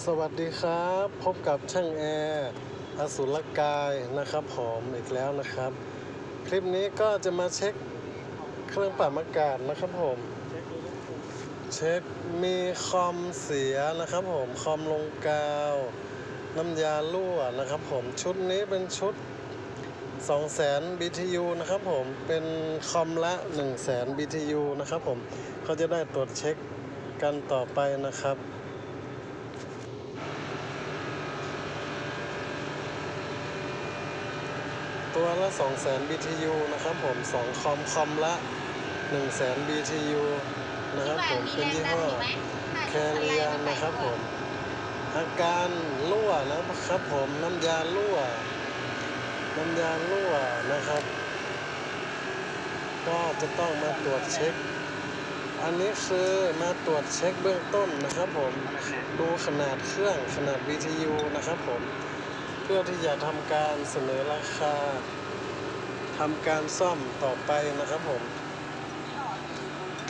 สวัสดีครับ พบกับช่างแอร์อสุรกายนะครับผมอีกแล้วนะครับ คลิปนี้ก็จะมาเช็คเครื่องปรับอากาศนะครับผม เช็คมีคอมเสียนะครับผมคอมลงกาวน้ำยารั่วนะครับผมชุดนี้เป็นชุด 200,000 BTU นะครับผมเป็นคอมละ 100,000 BTU นะครับผมเขาจะได้ตรวจเช็คกันต่อไปนะครับ ตัวละ 200,000 BTU นะครับผม 2 คอม คอมละ 100,000 BTU นะครับผม เป็นยี่ห้อแคเรียนะครับผม อาการรั่วนะครับผม น้ำยารั่ว น้ำยารั่วนะครับ ก็จะต้องมาตรวจเช็ค อันนี้คือมาตรวจเช็คเบื้องต้นนะครับผม ดูขนาดเครื่องขนาด BTU นะครับผม เพื่อที่จะทำการเสนอราคาทำการซ่อมต่อไปนะครับผม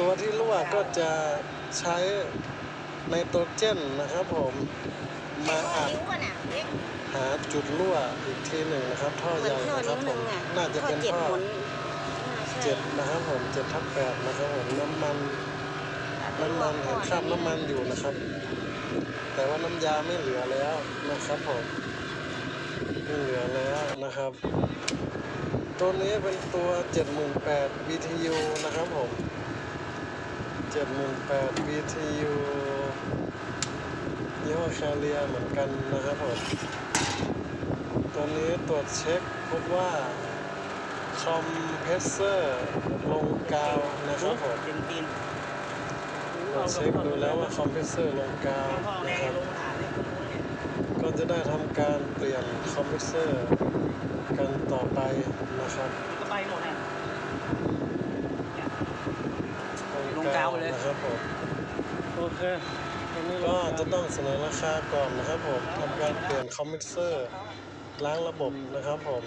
ตัวที่รั่วก็จะใช้ไนโตรเจนนะครับผมมาอัดหาจุดรั่วอีกทีหนึ่งนะครับ ท่อใหญ่นะครับผมน่าจะเป็นท่อเจ็ดนะครับผมเจ็ดทับแปดนะครับผมน้ำมันน้ำมันเห็นคราบน้ำมันอยู่นะครับ แต่ว่าน้ำยาไม่เหลือแล้วนะครับผม เหลือแล้วนะครับ ตัวนี้เป็นตัว 78,000 BTU นะครับผม 78,000 BTU ยี่ห้อแคเรียเหมือนกันนะครับผม ตัวนี้ตรวจเช็คพบว่าคอมเพรสเซอร์ลงกาวนะครับผมตรวจเช็คดูแล้วว่าคอมเพรสเซอร์ลงกาวนะครับ ก็จะได้ทำการเปลี่ยนคอมเพรสเซอร์กันต่อไปนะครับก็ไปหมดเนี่ยลลงกาวเลยนะครับผมโอเคก็จะต้องเสนอราคาก่อนนะครับผมทำการเปลี่ยนคอมเพรสเซอร์ล้างระบบนะครับผม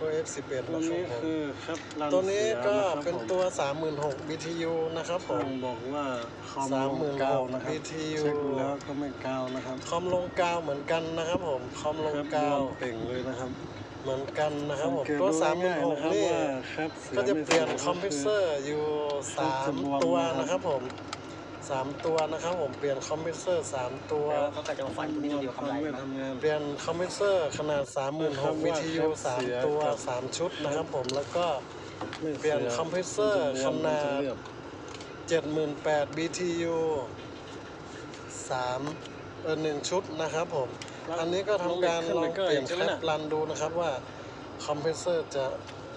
ตัว F11 ตัวนะครับนี้ผมคือครับรันตัวนี้ก็สียะครับเป็นตัว 36,000 BTU นะครับผผมมบอกว่าคอมสามลหมื่งนกาวหกนะครับ BTU เช็คดูแล้วก็ไม่กาวนะครับคอมลงกาวเหมือนกันนะครับผมคอมลงครับกาวรวมเป่งเลยนะครับเหมือนกันนะครับผมสังเกตตัวดูสามหมื่นง่ายหๆกนะครับนี่ว่าครับสีก็จะเปลี่ยนไม่สวยคอมเพรสเซอร์อยู่สามตัวนะครับผม สามตัวนะครับผมเปลี่ยนคอมเพรสเซอร์สามตัวแล้วเขาก็จะมาฟันตัวนี้ตัวเดียวคอมกำไรไม่มั้งทำงานเปลี่ยนคอมเพรสเซอร์ขนาด36,000 BTU สามตัวสามชุดนะครับผมแล้วก็ ไม่เปลี่ยนคอมเพรสเซอร์ขนาดเรียบ78,000 BTU 3เออหนึ่งชุดนะครับผม อันนี้ก็ทำการลองเปลี่ยนแคปรันดูนะครับว่าคอมเพรสเซอร์จะ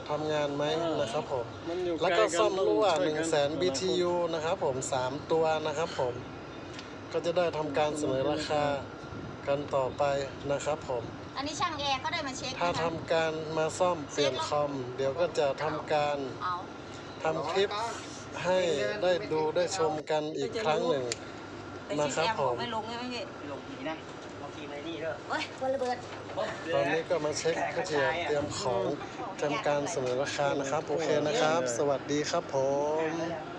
ทำงานไหมนะครับผมมันอยู่แล้วก็ในซ่อมรั่วต้องช่ยกั100,000 BTU นะครับผม 3 ตัวนะครับผม ก็จะได้ทำการเสนอราคากันต่อไปนะครับผม อันนี้ช่างแอร์เขาได้มาเช็คถ้านะคะทำการมาซ่อมเปลี่ยนคอม เดี๋ยวก็จะทำการเอาทำคลิปให้ได้ดูได้ชมกันอีกครั้งหนึ่ง แต่นะชิครับแอร์ผมไม่ลงใช่ไหมพี่ ลงทีนะเอา ทีในนี่เด้อเฮ้ยคนระเบิด ตอนนี้ก็มาเช็คเพื่อที่จะเตรียมของทำการเสนอราคานะครับ โอเคนะครับ สวัสดีครับผม